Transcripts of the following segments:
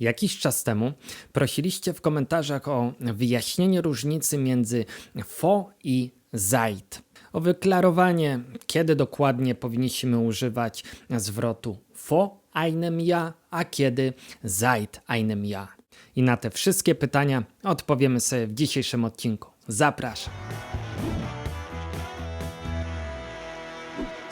Jakiś czas temu prosiliście w komentarzach o wyjaśnienie różnicy między fo i seit. O wyklarowanie, kiedy dokładnie powinniśmy używać zwrotu fo einem ja, a kiedy seit einem ja. I na te wszystkie pytania odpowiemy sobie w dzisiejszym odcinku. Zapraszam.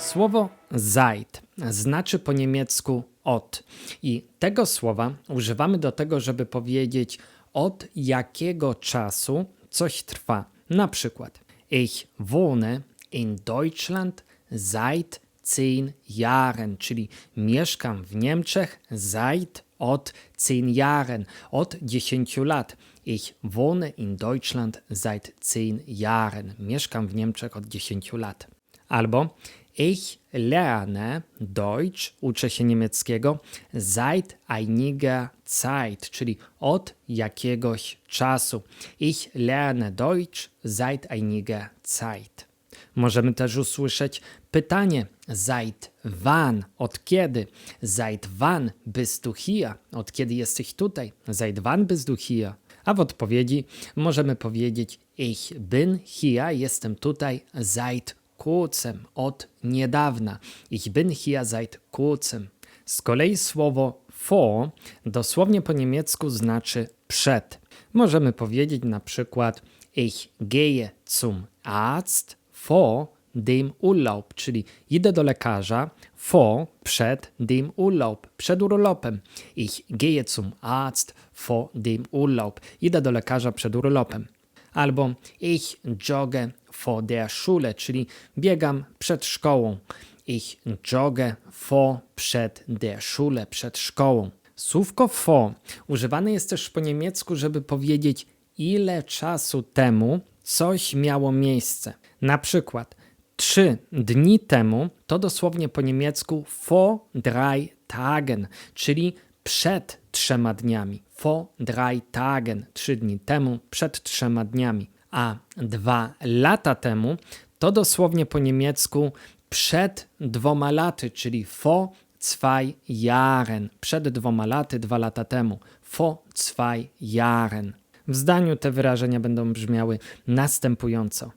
Słowo seit znaczy po niemiecku od. I tego słowa używamy do tego, żeby powiedzieć od jakiego czasu coś trwa. Na przykład Ich wohne in Deutschland seit 10 Jahren, czyli mieszkam w Niemczech seit od 10 Jahren, od 10 lat. Ich wohne in Deutschland seit 10 Jahren. Mieszkam w Niemczech od 10 lat. Albo ich lerne Deutsch, uczę się niemieckiego, seit einiger Zeit, czyli od jakiegoś czasu. Ich lerne Deutsch seit einiger Zeit. Możemy też usłyszeć pytanie seit wann, od kiedy? Seit wann bist du hier? Od kiedy jesteś tutaj? Seit wann bist du hier? A w odpowiedzi możemy powiedzieć ich bin hier, jestem tutaj seit kurzem, od niedawna. Ich bin hier seit kurzem. Z kolei słowo vor dosłownie po niemiecku znaczy przed. Możemy powiedzieć na przykład ich gehe zum Arzt vor dem Urlaub, czyli idę do lekarza vor przed dem Urlaub, przed urlopem. Ich gehe zum Arzt vor dem Urlaub. Idę do lekarza przed urlopem. Albo ich jogge vor der Schule, czyli biegam przed szkołą. Ich jogge vor przed der Schule, przed szkołą. Słówko vor używane jest też po niemiecku, żeby powiedzieć ile czasu temu coś miało miejsce. Na przykład trzy dni temu to dosłownie po niemiecku vor drei Tagen, czyli przed trzema dniami. Vor drei Tagen, trzy dni temu, przed trzema dniami. A dwa lata temu to dosłownie po niemiecku przed dwoma laty, czyli vor zwei Jahren. Przed dwoma laty, dwa lata temu. Vor zwei Jahren. W zdaniu te wyrażenia będą brzmiały następująco.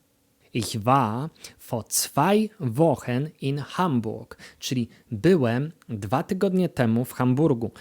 Ich war vor zwei Wochen in Hamburg, czyli byłem dwa tygodnie temu w Hamburgu.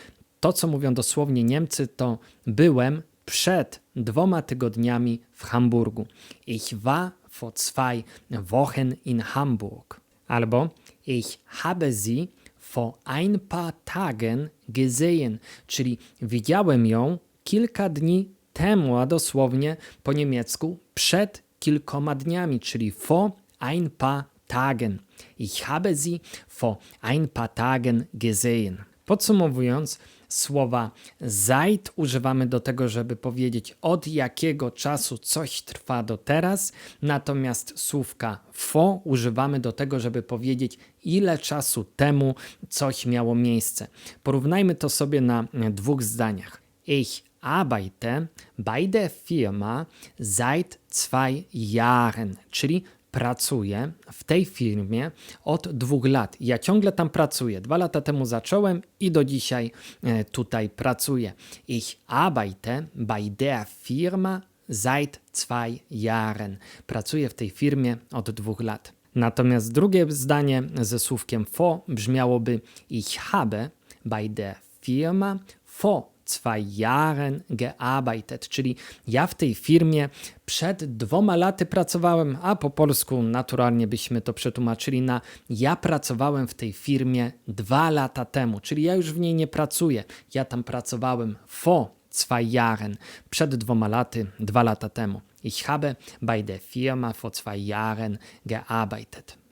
To, co mówią dosłownie Niemcy, to byłem przed dwoma tygodniami w Hamburgu. Ich war vor zwei Wochen in Hamburg. Albo ich habe sie vor ein paar Tagen gesehen, czyli widziałem ją kilka dni temu, a dosłownie po niemiecku przed kilkoma dniami, czyli vor ein paar Tagen. Ich habe sie vor ein paar Tagen gesehen. Podsumowując, słowa seit używamy do tego, żeby powiedzieć od jakiego czasu coś trwa do teraz, natomiast słówka fo używamy do tego, żeby powiedzieć ile czasu temu coś miało miejsce. Porównajmy to sobie na dwóch zdaniach. Ich arbeite bei der Firma seit zwei Jahren, czyli pracuję w tej firmie od dwóch lat. Ja ciągle tam pracuję. Dwa lata temu zacząłem i do dzisiaj e, tutaj pracuję. Ich arbeite bei der Firma seit zwei Jahren. Pracuję w tej firmie od dwóch lat. Natomiast drugie zdanie ze słówkiem vor brzmiałoby Ich habe bei der Firma vor zwei Jahren gearbeitet, czyli ja w tej firmie przed dwoma laty pracowałem, a po polsku naturalnie byśmy to przetłumaczyli na ja pracowałem w tej firmie dwa lata temu, czyli ja już w niej nie pracuję. Ja tam pracowałem vor zwei Jahren, przed dwoma laty, dwa lata temu. Ich habe bei der Firma vor zwei Jahren gearbeitet.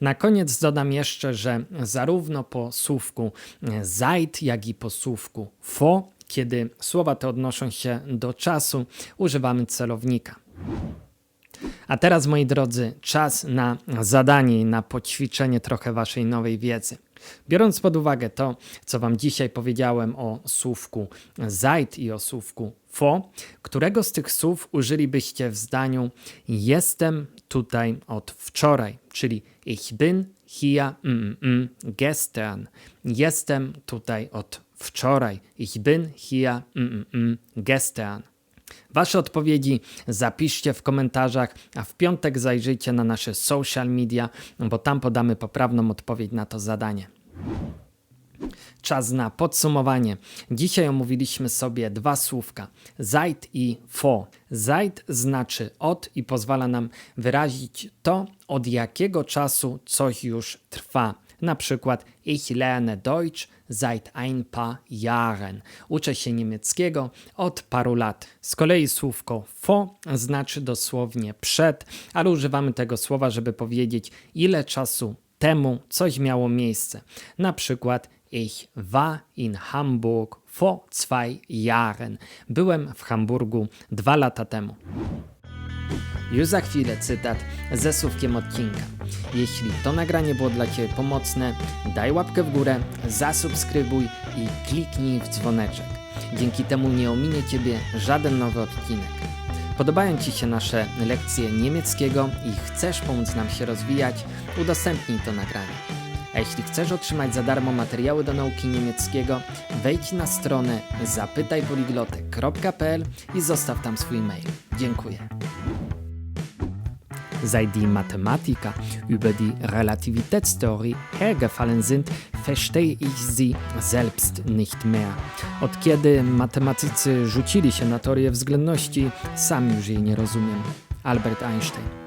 Na koniec dodam jeszcze, że zarówno po słówku seit, jak i po słówku fo, kiedy słowa te odnoszą się do czasu, używamy celownika. A teraz, moi drodzy, czas na zadanie i na poćwiczenie trochę Waszej nowej wiedzy. Biorąc pod uwagę to, co Wam dzisiaj powiedziałem o słówku seit i o słówku fo, którego z tych słów użylibyście w zdaniu jestem tutaj od wczoraj, czyli ich bin hier mm, mm, gestern. Jestem tutaj od wczoraj. Ich bin hier mm, mm, mm, gestern. Wasze odpowiedzi zapiszcie w komentarzach, a w piątek zajrzyjcie na nasze social media, bo tam podamy poprawną odpowiedź na to zadanie. Czas na podsumowanie. Dzisiaj omówiliśmy sobie dwa słówka: seit i vor. Seit znaczy od i pozwala nam wyrazić to, od jakiego czasu coś już trwa. Na przykład ich lerne Deutsch seit ein paar Jahren. Uczę się niemieckiego od paru lat. Z kolei słówko vor znaczy dosłownie przed, ale używamy tego słowa, żeby powiedzieć ile czasu temu coś miało miejsce. Na przykład ich war in Hamburg vor zwei Jahren. Byłem w Hamburgu dwa lata temu. Już za chwilę cytat ze słówkiem odcinka. Jeśli to nagranie było dla Ciebie pomocne, daj łapkę w górę, zasubskrybuj i kliknij w dzwoneczek. Dzięki temu nie ominie Ciebie żaden nowy odcinek. Podobają Ci się nasze lekcje niemieckiego i chcesz pomóc nam się rozwijać, udostępnij to nagranie. A jeśli chcesz otrzymać za darmo materiały do nauki niemieckiego, wejdź na stronę zapytajpoliglotek.pl i zostaw tam swój mail. Dziękuję. Seit die Mathematiker über die Relativitätstheorie hergefallen sind, verstehe ich sie selbst nicht mehr. Od kiedy matematycy rzucili się na teorię względności, sam już jej nie rozumiem. Albert Einstein.